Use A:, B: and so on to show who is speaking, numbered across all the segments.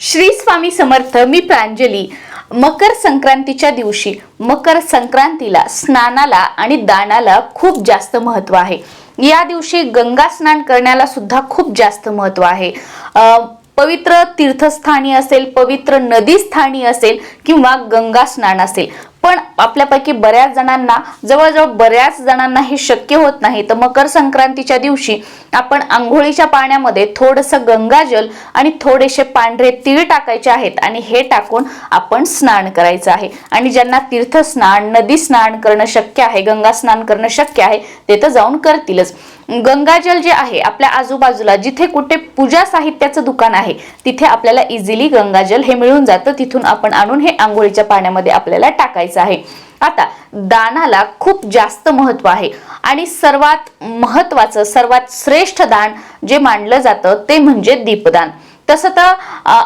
A: श्री स्वामी समर्थ मी प्रांजली. मकर संक्रांतीच्या दिवशी मकर संक्रांतीला स्नानाला आणि दानाला खूप जास्त महत्त्व आहे. या दिवशी गंगा स्नान करण्याला सुद्धा खूप जास्त महत्त्व आहे. पवित्र तीर्थस्थानी असेल पवित्र नदी स्थानी असेल किंवा गंगा स्नान असेल पण आपल्यापैकी बऱ्याच जणांना जवळजवळ बऱ्याच जणांना हे शक्य होत नाही. तर मकर संक्रांतीच्या दिवशी आपण आंघोळीच्या पाण्यामध्ये थोडंसं गंगाजल आणि थोडेसे पांढरे तीळ टाकायचे आहेत आणि हे टाकून आपण स्नान करायचं आहे. आणि ज्यांना तीर्थस्नान नदी स्नान करणं शक्य आहे गंगा स्नान करणं शक्य आहे ते तर जाऊन करतीलच. गंगाजल जे आहे आपल्या आजूबाजूला जिथे कुठे पूजा साहित्याचं दुकान आहे तिथे आपल्याला इझिली गंगाजल हे मिळून जातं. तिथून आपण आणून हे आंघोळीच्या पाण्यामध्ये आपल्याला टाकायचं आहे. आता दानाला खूप जास्त महत्त्व आहे आणि सर्वात महत्वाचं सर्वात श्रेष्ठ दान जे मानलं जातं ते म्हणजे दीपदान. तसं तर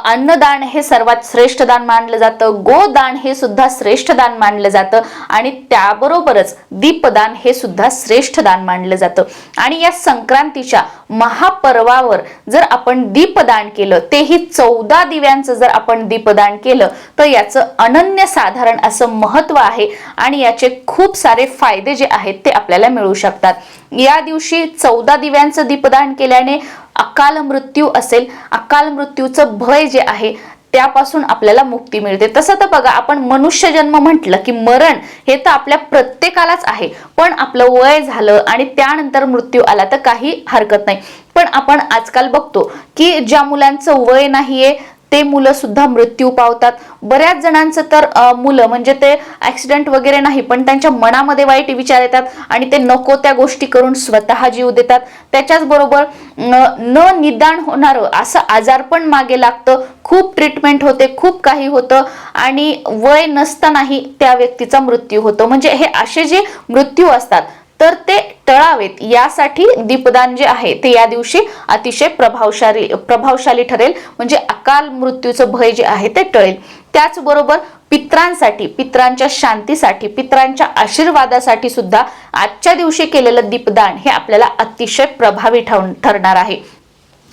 A: अन्नदान हे सर्वात श्रेष्ठ दान मानलं जातं. गोदान हे सुद्धा श्रेष्ठ दान मानलं जातं. आणि त्याबरोबरच दीपदान हे सुद्धा श्रेष्ठ दान मानलं जातं. आणि या संक्रांतीच्या महापर्वावर जर आपण दीपदान केलं तेही चौदा दिव्यांचं जर आपण दीपदान केलं तर याचं अनन्य साधारण असं महत्त्व आहे. आणि याचे खूप सारे फायदे जे आहेत ते आपल्याला मिळू शकतात. या दिवशी चौदा दिव्यांचं दीपदान केल्याने अकाल मृत्यू असेल अकाल मृत्यूचं भय जे आहे त्यापासून आपल्याला मुक्ती मिळते. तसं तर बघा आपण मनुष्य जन्म म्हटलं की मरण हे तर आपल्या प्रत्येकालाच आहे. पण आपलं वय झालं आणि त्यानंतर मृत्यू आला तर काही हरकत नाही. पण आपण आजकाल बघतो की ज्या मुलांचं वय नाहीये ते मुलं सुद्धा मृत्यू पावतात. बऱ्याच जणांचं तर मुलं म्हणजे ते ऍक्सिडेंट वगैरे नाही पण त्यांच्या मनामध्ये वाईट विचार येतात आणि ते नको त्या गोष्टी करून स्वतः जीव देतात. त्याच्याच बरोबर न निदान होणारं असं आजार पण मागे लागतं. खूप ट्रीटमेंट होते खूप काही होतं आणि वय नसतानाही त्या व्यक्तीचा मृत्यू होतो. म्हणजे हे असे जे मृत्यू असतात तर ते टळावेत यासाठी दीपदान जे आहे ते या दिवशी अतिशय प्रभावशाली प्रभावशाली ठरेल. म्हणजे अकाल मृत्यूचं भय जे आहे ते टळेल. त्याचबरोबर पित्रांसाठी पित्रांच्या शांतीसाठी पित्रांच्या आशीर्वादासाठी सुद्धा आजच्या दिवशी केलेलं दीपदान हे आपल्याला अतिशय प्रभावी ठरणार आहे.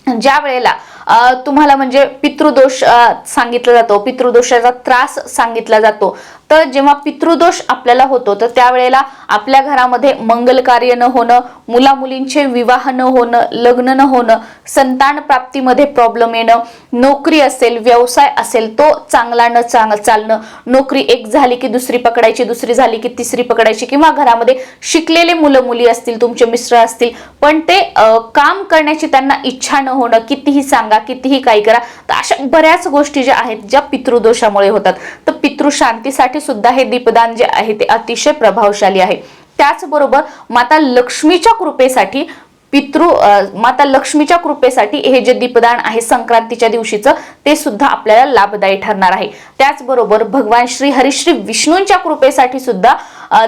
A: ज्या वेळेला तुम्हाला म्हणजे पितृदोष सांगितला जातो पितृदोषाचा त्रास सांगितला जातो तर जेव्हा पितृदोष आपल्याला होतो तर त्यावेळेला आपल्या घरामध्ये मंगल कार्य न होणं मुला मुलींचे विवाह न होणं लग्न न होणं संतान प्राप्तीमध्ये प्रॉब्लेम येणं नोकरी असेल व्यवसाय असेल तो चांगला न चांग चालणं नोकरी एक झाली की दुसरी पकडायची दुसरी झाली की तिसरी पकडायची किंवा घरामध्ये शिकलेले मुलं मुली असतील तुमचे मिस्टर असतील पण ते काम करण्याची त्यांना इच्छा न होणं कितीही सांगा कितीही काही करा तर अशा बऱ्याच गोष्टी ज्या आहेत ज्या पितृदोषामुळे होतात. तर पितृशांतीसाठी सुद्धा हे दीपदान जे आहे ते अतिशय प्रभावशाली आहे. त्याचबरोबर माता लक्ष्मीच्या कृपेसाठी पितृ माता लक्ष्मीच्या कृपेसाठी हे जे दीपदान आहे संक्रांतीच्या दिवशीचं ते सुद्धा आपल्याला लाभदायी ठरणार आहे. त्याचबरोबर भगवान श्री हरिश्री विष्णूंच्या कृपेसाठी सुद्धा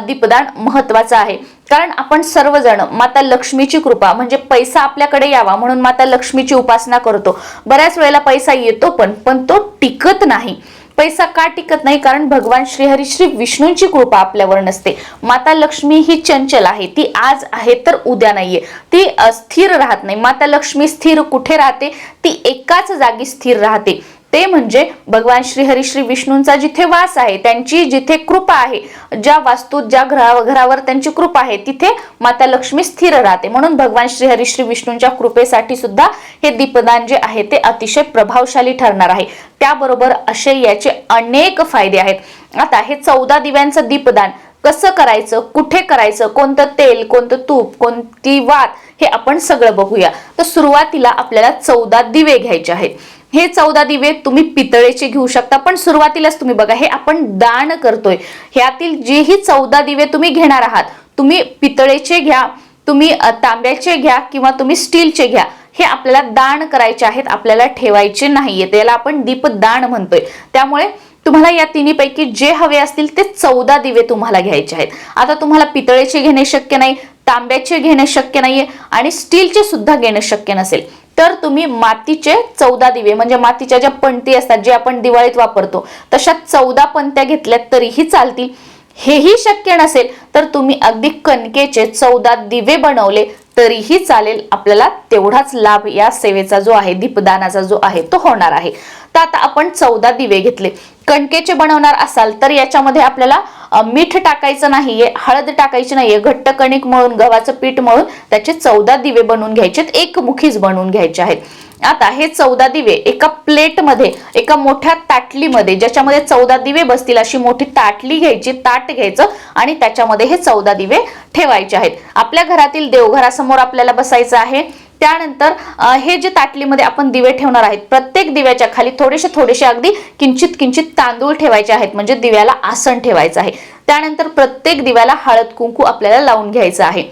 A: दीपदान महत्वाचं आहे. कारण आपण सर्वजण माता लक्ष्मीची कृपा म्हणजे पैसा आपल्याकडे यावा म्हणून माता लक्ष्मीची उपासना करतो. बऱ्याच वेळेला पैसा येतो पण पण तो टिकत नाही. पैसा का टिकत नाही? कारण भगवान श्रीहरी श्री विष्णूंची कृपा आपल्यावर नसते. माता लक्ष्मी ही चंचल आहे. ती आज आहे तर उद्या नाहीये. ती स्थिर राहत नाही. माता लक्ष्मी स्थिर कुठे राहते? ती एकाच जागी स्थिर राहते. ते म्हणजे भगवान श्री हरी श्री विष्णूंचा जिथे वास आहे त्यांची जिथे कृपा आहे ज्या वास्तूत ज्या घरा घरावर त्यांची कृपा आहे तिथे माता लक्ष्मी स्थिर राहते. म्हणून भगवान श्री हरी श्री विष्णूंच्या कृपेसाठी सुद्धा हे दीपदान जे आहे ते अतिशय प्रभावशाली ठरणार आहे. त्याबरोबर असे याचे अनेक फायदे आहेत. आता हे चौदा दिव्यांचं दीपदान कसं करायचं कुठे करायचं कोणतं तेल कोणतं तूप कोणती वात हे आपण सगळं बघूया. तर सुरुवातीला आपल्याला चौदा दिवे घ्यायचे आहेत. हे चौदा दिवे तुम्ही पितळेचे घेऊ शकता पण सुरुवातीलाच तुम्ही बघा हे आपण दान करतोय. ह्यातील जेही चौदा दिवे तुम्ही घेणार आहात तुम्ही पितळेचे घ्या तुम्ही तांब्याचे घ्या किंवा तुम्ही स्टीलचे घ्या हे आपल्याला दान करायचे आहेत आपल्याला ठेवायचे नाहीये त्याला आपण दीपदान म्हणतोय. त्यामुळे तुम्हाला या तिन्हीपैकी जे हवे असतील ते चौदा दिवे तुम्हाला घ्यायचे आहेत. आता तुम्हाला पितळेचे घेणे शक्य नाही तांब्याचे घेणे शक्य नाहीये आणि स्टीलचे सुद्धा घेणे शक्य नसेल. तर तुम्ही मातीचे चौदा दिवे म्हणजे मातीच्या ज्या पणती असतात जे आपण दिवाळीत वापरतो तशा चौदा पंत्या घेतल्यात तरीही चालतील. हेही शक्य नसेल तर तुम्ही अगदी कणकेचे चौदा दिवे बनवले तरीही चालेल. आपल्याला तेवढाच लाभ या सेवेचा जो आहे दीपदानाचा जो आहे तो होणार आहे. तर आता आपण चौदा दिवे घेतले. कणकेचे बनवणार असाल तर याच्यामध्ये आपल्याला मीठ टाकायचं नाहीये हळद टाकायची नाहीये घट्ट कणिक मळून गव्हाचं पीठ मळून त्याचे चौदा दिवे बनवून घ्यायचे एक मुखीच बनवून घ्यायचे आहेत. आता हे चौदा दिवे एका प्लेटमध्ये एका मोठ्या ताटलीमध्ये ज्याच्यामध्ये चौदा दिवे बसतील अशी मोठी ताटली घ्यायची ताट घ्यायचं आणि त्याच्यामध्ये हे चौदा दिवे ठेवायचे आहेत. आपल्या घरातील देवघरासमोर आपल्याला बसायचं आहे. त्यानंतर हे जे ताटलीमध्ये आपण दिवे ठेवणार आहेत प्रत्येक दिव्याच्या खाली थोडेसे थोडेसे अगदी किंचित किंचित तांदूळ ठेवायचे आहेत म्हणजे दिव्याला आसन ठेवायचं आहे. त्यानंतर प्रत्येक दिव्याला हळद कुंकू आपल्याला लावून घ्यायचं आहे.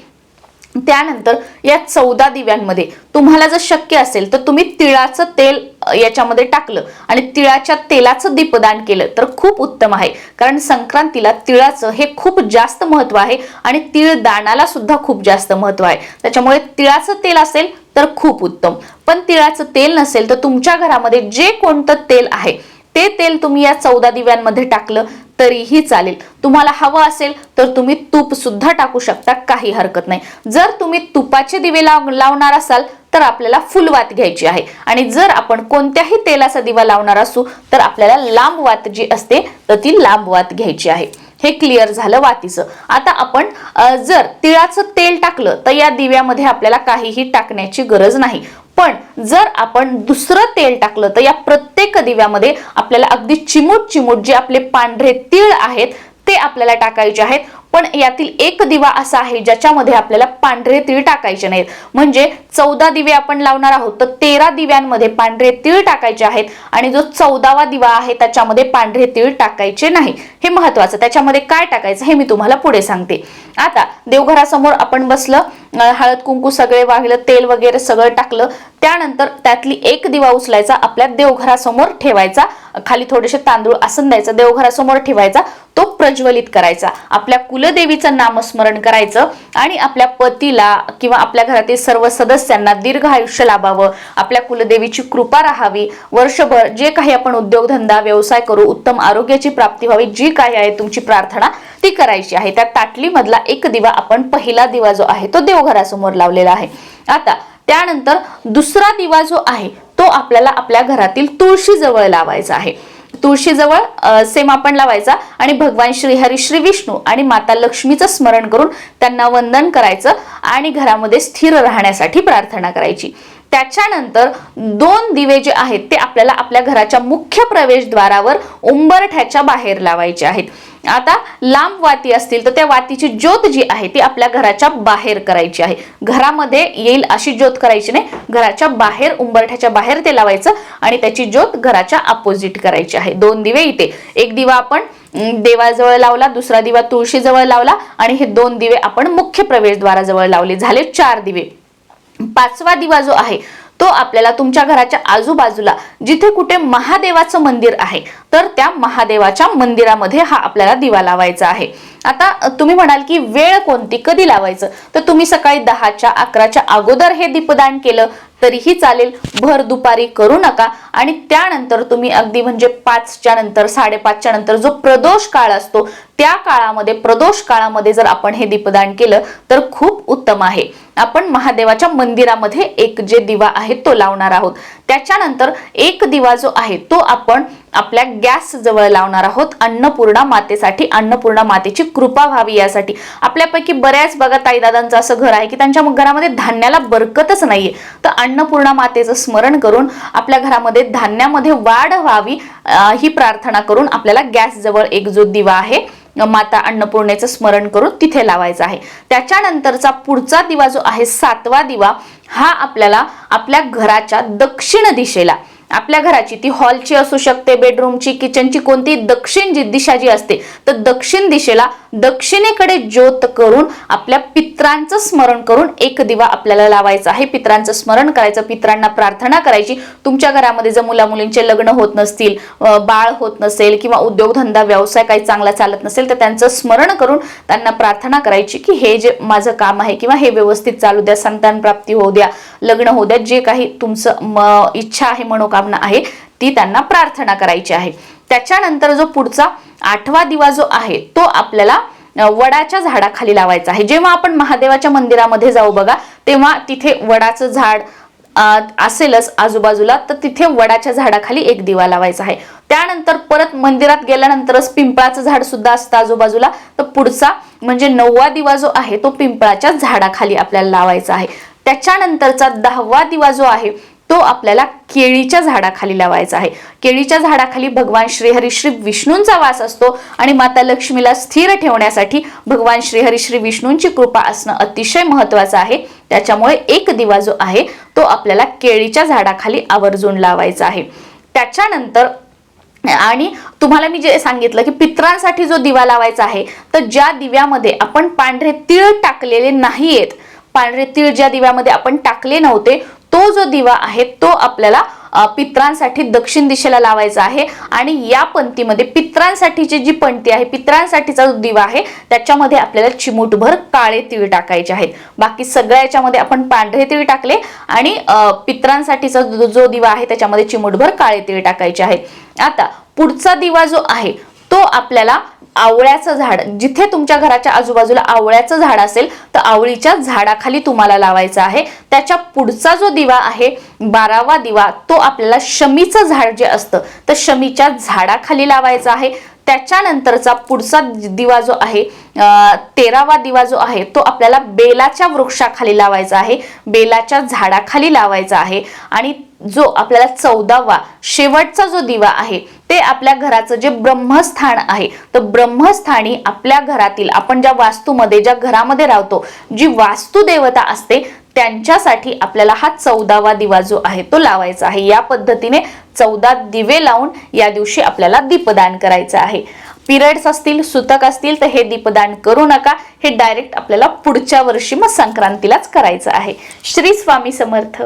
A: त्यानंतर या चौदा दिव्यांमध्ये तुम्हाला जर शक्य असेल तर तुम्ही तिळाचं तेल याच्यामध्ये टाकलं आणि तिळाच्या तेलाचं दीपदान केलं तर खूप उत्तम आहे. कारण संक्रांतीला तिळाचं हे खूप जास्त महत्त्व आहे आणि तिळ दानाला सुद्धा खूप जास्त महत्त्व आहे. त्याच्यामुळे तिळाचं तेल असेल तर खूप उत्तम. पण तिळाचं तेल नसेल तर तुमच्या घरामध्ये जे कोणतं तेल आहे ते तेल तुम्ही या चौदा दिव्यांमध्ये टाकलं तरीही चालेल. तुम्हाला हवं असेल तर तुम्ही तूप सुद्धा टाकू शकता काही हरकत नाही. जर तुम्ही तुपाचे दिवे लाव लावणार असाल तर आपल्याला फुलवात घ्यायची आहे. आणि जर आपण कोणत्याही तेलाचा दिवा लावणार असू तर आपल्याला लांब वात जी असते तर ती लांब वात घ्यायची आहे. हे क्लिअर झालं वातीचं. आता आपण जर तिळाचं तेल टाकलं तर या दिव्यामध्ये आपल्याला काहीही टाकण्याची गरज नाही. पण जर आपण दुसरं तेल टाकलं तर या प्रत्येक दिव्यामध्ये आपल्याला अगदी चिमूट चिमूट जे आपले पांढरे तीळ आहेत ते आपल्याला टाकायचे आहेत. पण यातील एक दिवा असा आहे ज्याच्यामध्ये आपल्याला पांढरे तीळ टाकायचे नाहीत. म्हणजे चौदा दिवे आपण लावणार आहोत तर तेरा दिव्यांमध्ये पांढरे तीळ टाकायचे आहेत आणि जो चौदावा दिवा आहे त्याच्यामध्ये पांढरे तीळ टाकायचे नाही. हे महत्वाचं त्याच्यामध्ये काय टाकायचं हे मी तुम्हाला पुढे सांगते. आता देवघरासमोर आपण बसलं हळद कुंकू सगळे वाहिलं तेल वगैरे सगळं टाकलं त्यानंतर त्यातली एक दिवा उचलायचा आपल्या देवघरासमोर ठेवायचा खाली थोडेसे तांदूळ आसन द्यायचं देवघरासमोर ठेवायचा तो प्रज्वलित करायचा. आपल्या कुलदेवीचं नामस्मरण करायचं आणि आपल्या पतीला किंवा आपल्या घरातील सर्व सदस्यांना दीर्घ आयुष्य लाभावं. आपल्या कुलदेवीची कृपा राहावी. वर्षभर जे काही आपण उद्योगधंदा व्यवसाय करू उत्तम आरोग्याची प्राप्ती व्हावी जी काही आहे तुमची प्रार्थना ती करायची आहे. त्या ताटलीमधला एक दिवा आपण पहिला दिवा जो आहे तो देवघरासमोर लावलेला आहे. आता त्यानंतर दुसरा दिवा जो आहे तो आपल्याला आपल्या घरातील तुळशी जवळ लावायचा आहे. तुळशीजवळ सेम आपण लावायचा आणि भगवान श्रीहरी श्री विष्णू आणि माता लक्ष्मीचं स्मरण करून त्यांना वंदन करायचं आणि घरामध्ये स्थिर राहण्यासाठी प्रार्थना करायची. त्याच्यानंतर दोन दिवे जे आहेत ते आपल्याला आपल्या घराच्या मुख्य प्रवेशद्वारावर उंबरठ्याच्या बाहेर लावायचे आहेत. आता लांब वाती असतील तर त्या वातीची ज्योत जी आहे ती आपल्या घराच्या बाहेर करायची आहे. घरामध्ये येईल अशी ज्योत करायची नाही. घराच्या बाहेर उंबरठ्याच्या बाहेर ते लावायचं आणि त्याची ज्योत घराच्या अपोजिट करायची आहे. दोन दिवे इथे. एक दिवा आपण देवाजवळ लावला दुसरा दिवा तुळशीजवळ लावला आणि हे दोन दिवे आपण मुख्य प्रवेशद्वाराजवळ लावले. झाले चार दिवे. पाचवा दिवा जो आहे तो आपल्याला तुमच्या घराच्या आजूबाजूला जिथे कुठे महादेवाचं मंदिर आहे तर त्या महादेवाच्या मंदिरामध्ये हा आपल्याला दिवा लावायचा आहे. आता तुम्ही म्हणाल की वेळ कोणती? कधी लावायचं? तर तुम्ही सकाळी दहाच्या अकराच्या अगोदर हे दीपदान केलं तरीही चालेल. भर दुपारी करू नका. आणि त्यानंतर तुम्ही अगदी म्हणजे पाचच्या नंतर साडेपाचच्या नंतर जो प्रदोष काळ असतो त्या काळामध्ये प्रदोष काळामध्ये जर आपण हे दीपदान केलं तर खूप उत्तम आहे. आपण महादेवाच्या मंदिरामध्ये एक जे दिवा आहे तो लावणार आहोत. त्याच्यानंतर एक दिवा जो आहे तो आपण आपल्या गॅस जवळ लावणार आहोत अन्नपूर्णा मातेसाठी. अन्नपूर्णा मातेची कृपा व्हावी यासाठी. आपल्यापैकी बऱ्याच बघा ताईदादांचं असं घर आहे की त्यांच्या घरामध्ये धान्याला बरकतच नाहीये. तर अन्नपूर्णा मातेचं स्मरण करून आपल्या घरामध्ये धान्यामध्ये वाढ व्हावी ही प्रार्थना करून आपल्याला गॅस जवळ एक जो दिवा आहे माता अन्नपूर्णेचं स्मरण करून तिथे लावायचं आहे. त्याच्यानंतरचा पुढचा दिवा जो आहे सातवा दिवा हा आपल्याला आपल्या घराच्या दक्षिण दिशेला आपल्या घराची ती हॉलची असू शकते बेडरूमची किचनची कोणती दक्षिण जी दिशा जी असते तर दक्षिण दिशेला दक्षिणेकडे ज्योत करून आपल्या पित्रांचं स्मरण करून एक दिवा आपल्याला लावायचा आहे. पित्रांचं स्मरण करायचं पित्रांना प्रार्थना करायची. तुमच्या घरामध्ये जर मुला मुलींचे लग्न होत नसतील बाळ होत नसेल किंवा उद्योगधंदा व्यवसाय काही चांगला चालत नसेल तर त्यांचं स्मरण करून त्यांना प्रार्थना करायची की हे जे माझं काम आहे किंवा हे व्यवस्थित चालू द्या संतान प्राप्ती होऊ द्या लग्न होऊ द्या जे काही तुमचं म- इच्छा आहे मनोकामना मनोकामना आहे ती त्यांना प्रार्थना करायची आहे. त्याच्यानंतर जो पुढचा आठवा दिवा जो आहे तो आपल्याला वडाच्या झाडाखाली लावायचा आहे. जेव्हा आपण महादेवाच्या मंदिरामध्ये जाऊ बघा तेव्हा तिथे वडाचं झाड असेलच आजूबाजूला तर तिथे वडाच्या झाडाखाली एक दिवा लावायचा आहे. त्यानंतर परत मंदिरात गेल्यानंतरच पिंपळाचं झाड सुद्धा असतं आजूबाजूला तर पुढचा म्हणजे नववा दिवा जो आहे तो पिंपळाच्या झाडाखाली आपल्याला लावायचा आहे. त्याच्यानंतरचा दहावा दिवा जो आहे तो आपल्याला केळीच्या झाडाखाली लावायचा आहे. केळीच्या झाडाखाली भगवान श्रीहरी श्री विष्णूंचा वास असतो आणि माता लक्ष्मीला स्थिर ठेवण्यासाठी भगवान श्रीहरी श्री विष्णूंची कृपा असणं अतिशय महत्वाचं आहे. त्याच्यामुळे एक दिवा जो आहे तो आपल्याला केळीच्या झाडाखाली आवर्जून लावायचा आहे. त्याच्यानंतर आणि तुम्हाला मी जे सांगितलं की पित्रांसाठी जो दिवा लावायचा आहे तर ज्या दिव्यामध्ये आपण पांढरे तीळ टाकलेले नाहीयेत पांढरे तीळ ज्या दिव्यामध्ये आपण टाकले नव्हते तो जो दिवा आहे तो आपल्याला पित्रांसाठी दक्षिण दिशेला लावायचा आहे आणि या पंक्तीमध्ये पित्रांसाठीची जी पंक्ती आहे पित्रांसाठीचा जो दिवा आहे त्याच्यामध्ये आपल्याला चिमूटभर काळे तिळ टाकायचे आहेत. बाकी सगळ्या याच्यामध्ये आपण पांढरे तिळ टाकले आणि पित्रांसाठीचा जो दिवा आहे त्याच्यामध्ये चिमूटभर काळे तिळ टाकायचे आहेत. आता पुढचा दिवा जो आहे तो आपल्याला आवळ्याचं झाड जिथे तुमच्या घराच्या आजूबाजूला आवळ्याचं झाड असेल तर आवळीच्या झाडाखाली तुम्हाला लावायचं आहे. त्याच्या पुढचा जो दिवा आहे बारावा दिवा तो आपल्याला शमीचं झाड जे असतं तर शमीच्या झाडाखाली लावायचा आहे. त्याच्यानंतरचा पुढचा दिवा जो आहे तेरावा दिवा जो आहे तो आपल्याला बेलाच्या वृक्षाखाली लावायचा आहे. बेलाच्या झाडाखाली लावायचा आहे. आणि जो आपल्याला चौदावा शेवटचा जो दिवा आहे ते आपल्या घराचं जे ब्रह्मस्थान आहे तर ब्रह्मस्थानी आपल्या घरातील आपण ज्या वास्तूमध्ये ज्या घरामध्ये राहतो जी वास्तुदेवता असते त्यांच्यासाठी आपल्याला हा चौदावा दिवा जो आहे तो लावायचा आहे. या पद्धतीने चौदा दिवे लावून या दिवशी आपल्याला दीपदान करायचं आहे. पिरियड्स असतील सुतक असतील तर हे दीपदान करू नका. हे डायरेक्ट आपल्याला पुढच्या वर्षी मग संक्रांतीलाच करायचं आहे. श्री स्वामी समर्थ.